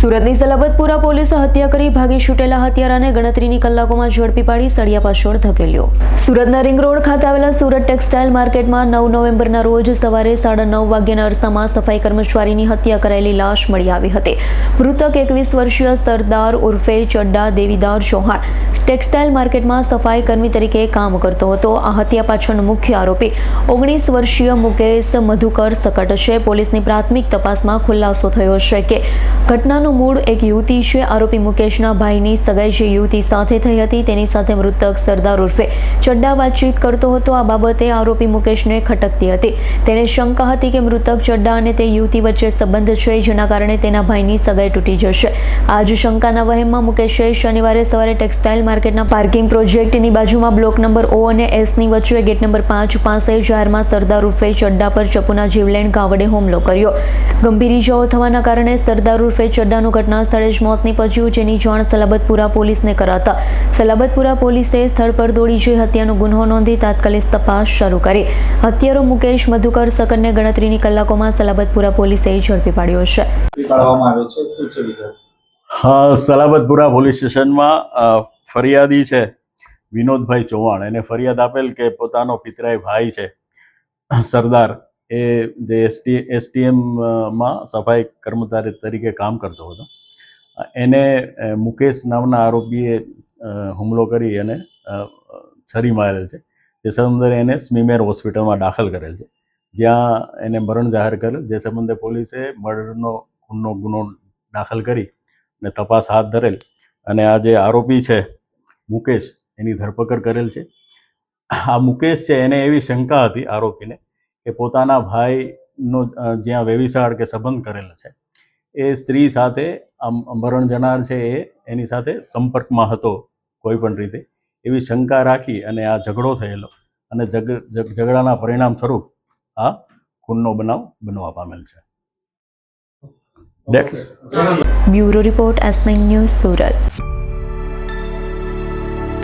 સુરતની સલાબતપુરા પોલીસે હત્યા કરી ભાગી છૂટેલા હત્યારાને ગણતરીની કલાકોમાં ઝડપી પાડી સળિયા પાછળ ધકેલ્યો. સુરતના રિંગ રોડ ખાતે આવેલા સુરત ટેક્સટાઇલ માર્કેટમાં નવ નવેમ્બરના રોજ સવારે સાડા નવ વાગ્યાના અરસામાં સફાઈ કર્મચારીની હત્યા કરાયેલી લાશ મળી આવી હતી. મૃતક એકવીસ વર્ષીય સરદાર ઉર્ફે ચડ્ડા દેવીદાર ચૌહાણ ટેક્સટાઇલ માર્કેટમાં સફાઈ કર્મી તરીકે કામ કરતો હતો. આ હત્યા પાછળનો મુખ્ય આરોપી ઓગણીસ વર્ષીય મુકેશ મધુકર સકટ છે. પોલીસની પ્રાથમિક તપાસમાં ખુલાસો થયો છે કે ઘટનાનું મૂળ એક યુવતી છે. આરોપી મુકેશના ભાઈની સગાઈ જે યુવતી સાથે થઈ હતી, તેની સાથે મૃતક સરદાર ઉર્ફે ચડ્ડા વાતચીત કરતો હતો. આ બાબતે આરોપી મુકેશને ખટકતી હતી. તેને શંકા હતી કે મૃતક ચડ્ડા અને તે યુવતી વચ્ચે સંબંધ છે, જેના કારણે તેના ભાઈની સગાઈ તૂટી જશે. આ જ શંકાના વહેમમાં મુકેશે શનિવારે સવારે ટેક્સટાઇલ માર્કેટના પાર્કિંગ પ્રોજેક્ટની બાજુમાં બ્લોક નંબર ઓ અને એસની વચ્ચે ગેટ નંબર પાંચ પાસે જાહેરમાં સરદાર ઉર્ફે ચડ્ડા પર ચપુના જીવલેણ કાવડે હુમલો કર્યો. ગંભીર ઇજાઓ થવાના કારણે સરદાર ઉર્ફે ચડ્ડાનું ઘટના સ્થળે જ મોત નીપજ્યું જેની જાણ સલાબતપુરા પોલીસને કરાતા. સલાબતપુરા પોલીસે સ્થળ પર દોડી જઈ હત્યાનો ગુન્હો નોંધી તાત્કાલિક તપાસ શરૂ કરી. હત્યારો મુકેશ મધુકર સકનને ગણતરીની કલાકોમાં સલાબતપુરા પોલીસે ઝડપી પાડ્યો છે. હા સલાબતપુરા પોલીસ સ્ટેશનમાં ફરિયાદી છે વિનોદભાઈ ચૌહાણ. એને ફરિયાદ આપેલ કે પોતાનો પિતરાઈ ભાઈ છે. સરદાર એ જે એસટી એસટીએમમાં સફાઈ કર્મચારી તરીકે કામ કરતો હતો. એને મુકેશ નામના આરોપીએ હુમલો કરી અને છરી મારેલ છે. જે સંબંધે એને સ્મીમેર હોસ્પિટલમાં દાખલ કરેલ છે. જ્યાં એને મરણ જાહેર કરેલ, જે સંબંધે પોલીસે મર્ડરનો ખૂનનો ગુનો દાખલ કરી અને તપાસ હાથ ધરેલ. અને આ જે આરોપી છે મુકેશ એની ધરપકડ કરેલ છે. આ મુકેશ છે એને એવી શંકા હતી આરોપીને કે પોતાના ભાઈનો જ્યાં વેવિશાળ કે સંબંધ કરેલો છે એ સ્ત્રી સાથે આમ મરણ જનાર છે એ એની સાથે સંપર્કમાં હતો કોઈ પણ રીતે એવી શંકા રાખી અને આ ઝઘડો થયેલો અને જગ ઝઘડાના પરિણામ સ્વરૂપ આ ખૂનનો બનાવ બનવા પામેલ છે. Bureau report S news Surat.